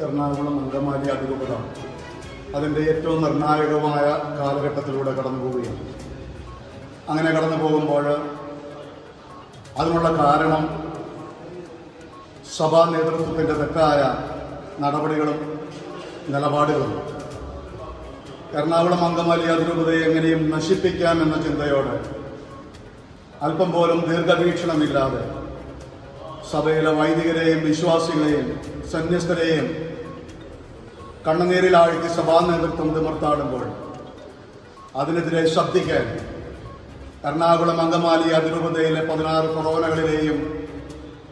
എറണാകുളം അങ്കമാലി അതിരൂപത. അതിന്റെ ഏറ്റവും നിർണായകമായ കാലഘട്ടത്തിലൂടെ കടന്നു പോവുകയാണ്. അങ്ങനെ കടന്നു പോകുമ്പോൾ അതിനുള്ള കാരണം സഭാ നേതൃത്വത്തിന്റെ തെറ്റായ നടപടികളും നിലപാടുകളും. എറണാകുളം അങ്കമാലി അതിരൂപതയെ എങ്ങനെയും നശിപ്പിക്കാം എന്ന ചിന്തയോടെ അല്പം പോലും ദീർഘവീക്ഷണമില്ലാതെ സഭയിലെ വൈദികരെയും വിശ്വാസികളെയും സന്യസ്തരെയും കണ്ണുനീരിലാഴ്ത്തി സഭാ നേതൃത്വം തിമർത്താടുമ്പോൾ അതിനെതിരെ ശബ്ദിക്കാൻ എറണാകുളം അങ്കമാലി അതിരൂപതയിലെ പതിനാറ് കൊറോനകളിലെയും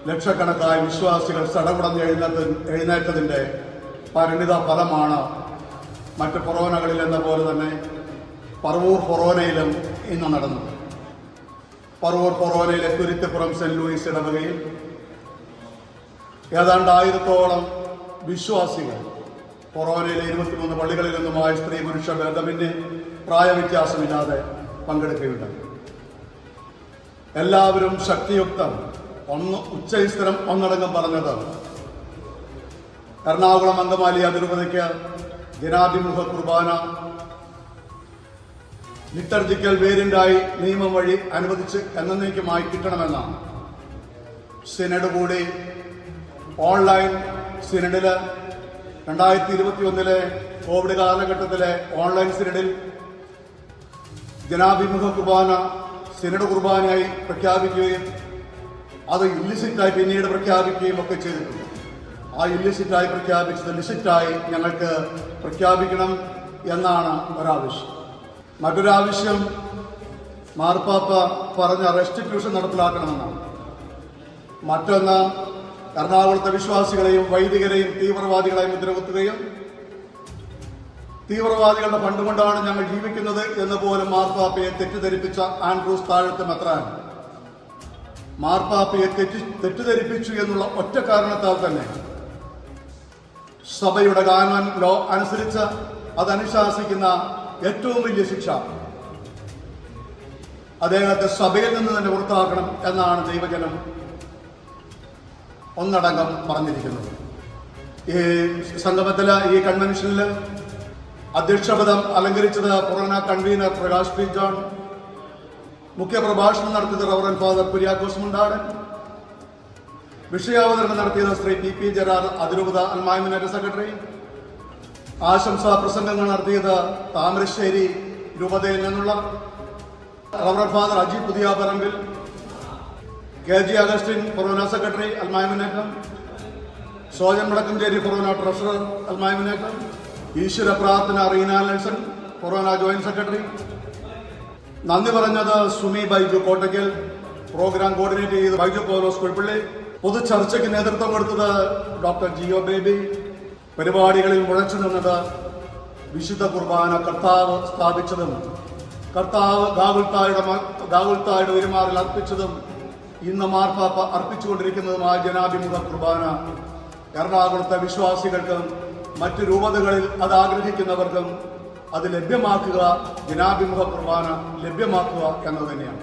ലക്ഷക്കണക്കായ വിശ്വാസികൾ സടകുടഞ്ഞ് എഴുന്നേറ്റ് എഴുന്നേറ്റതിന്റെ പരിണിത ഫലമാണ് മറ്റ് പൊറോനകളിൽ എന്ന പോലെ തന്നെ പറവൂർ പൊറോനയിലും ഇന്ന് നടന്നത്. പറവൂർ പൊറോനയിലെ കുരുത്തിപ്പുറം സെന്റ് ലൂയിസ് ഇടവകയിൽ ഏതാണ്ട് ആയിരത്തോളം വിശ്വാസികൾ കൊറോനയിലെ ഇരുപത്തിമൂന്ന് പള്ളികളിൽ നിന്നുമായ സ്ത്രീ പുരുഷ ഭേദമിന് പ്രായവ്യത്യാസമില്ലാതെ പങ്കെടുക്കുകയുണ്ടായി. എല്ലാവരും ശക്തിയുക്തം. ഒന്ന് ഉച്ചസ്ഥിരം ഒന്നടങ്കം പറഞ്ഞത് എറണാകുളം അങ്കമാലി അതിരൂപതയ്ക്ക് ജനാഭിമുഖ കുർബാന ലിറ്റർജിക്കൽ വേരിയന്റായി നിയമം വഴി അനുവദിച്ച് എന്നേക്കുമായി കിട്ടണമെന്നാണ്. സിനഡ് കൂടി ഓൺലൈൻ സിനിഡിൽ രണ്ടായിരത്തി ഇരുപത്തി ഒന്നിലെ കോവിഡ് കാലഘട്ടത്തിലെ ഓൺലൈൻ സിനഡിൽ ജനാഭിമുഖ കുർബാന സിനഡ് കുർബാനയായി പ്രഖ്യാപിക്കുകയും അത് ഇല്ലിസിറ്റായി പിന്നീട് പ്രഖ്യാപിക്കുകയും ഒക്കെ ചെയ്തിട്ടുണ്ട്. ആ ഇല്ലിസിറ്റായി പ്രഖ്യാപിച്ചത് ലിസിറ്റായി ഞങ്ങൾക്ക് പ്രഖ്യാപിക്കണം എന്നാണ് ഒരാവശ്യം. മറ്റൊരാവശ്യം മാർപ്പാപ്പ പറഞ്ഞ റെസ്റ്റിറ്റ്യൂഷൻ നടപ്പിലാക്കണമെന്നാണ്. മറ്റൊന്ന് എറണാകുളത്തെ വിശ്വാസികളെയും വൈദികരെയും തീവ്രവാദികളെയും മുദ്രകുത്തുകയും തീവ്രവാദികളുടെ ഫണ്ട് കൊണ്ടാണ് ഞങ്ങൾ ജീവിക്കുന്നത് എന്ന് പോലും മാർപ്പാപ്പയെ തെറ്റിദ്ധരിപ്പിച്ച ആൻഡ്രൂസ് താഴത്തെ മെത്രാൻ. മാർപ്പാപ്പയെ തെറ്റി തെറ്റിദ്ധരിപ്പിച്ചു എന്നുള്ള ഒറ്റ കാരണത്താൽ തന്നെ സഭയുടെ കാനോൻ ലോ അനുസരിച്ച് അതനുശാസിക്കുന്ന ഏറ്റവും വലിയ ശിക്ഷ അദ്ദേഹത്തെ സഭയിൽ നിന്ന് തന്നെ പുറത്താക്കണം എന്നാണ് ദൈവജനം ഒന്നടങ്കം പറഞ്ഞിരിക്കുന്നത് ഈ സംഗമത്തിൽ ഈ കൺവെൻഷനിൽ അധ്യക്ഷപദം അലങ്കരിച്ചത് പുറന കൺവീനർ പ്രകാശ് പി. ജോൺ മുഖ്യപ്രഭാഷണം നടത്തിയത് റവറൻ ഫാദർ കുര്യാക്കോസ് മുണ്ടാടൻ വിഷയാവതരണം നടത്തിയത് ശ്രീ പി. പി. ജറാർ അതിരൂപത അൽമായമിനേറ്റ സെക്രട്ടറി ആശംസാ പ്രസംഗങ്ങൾ നടത്തിയത് താമരശ്ശേരി രൂപതയിൽ നിന്നുള്ള reverend father Aji Puthiyaparambil K G Augustine forane secretary അൽമായമിനേറ്റം Sojan Vadakkanchery forane treasurer അൽമായമിനേറ്റം ഈശ്വര പ്രാർത്ഥന Reena Nelson forane joint secretary. നന്ദി പറഞ്ഞത് സുമി ബൈജു കോട്ടയ്ക്കൽ. പ്രോഗ്രാം കോർഡിനേറ്റ് ചെയ്ത് ബൈജു പൗലോസ് പൊതു ചർച്ചയ്ക്ക് നേതൃത്വം കൊടുത്തത് ഡോക്ടർ ജിയോ ബേബി. പരിപാടികളിൽ മുഴച്ചു നിന്നത് വിശുദ്ധ കുർബാന കർത്താവ് സ്ഥാപിച്ചതും കർത്താവ് ഗാഗുൽത്തായുടെ ഗാഗുൽത്തായുടെ പെരുമാറിൽ അർപ്പിച്ചതും ഇന്ന് മാർപ്പാപ്പ അർപ്പിച്ചുകൊണ്ടിരിക്കുന്നതുമായ ജനാഭിമുഖ കുർബാന എറണാകുളത്തെ വിശ്വാസികൾക്കും മറ്റു രൂപതകളിൽ അത് ആഗ്രഹിക്കുന്നവർക്കും അത് ലഭ്യമാക്കുക ജനാഭിമുഖ കുർബാന ലഭ്യമാക്കുക എന്നത് തന്നെയാണ്.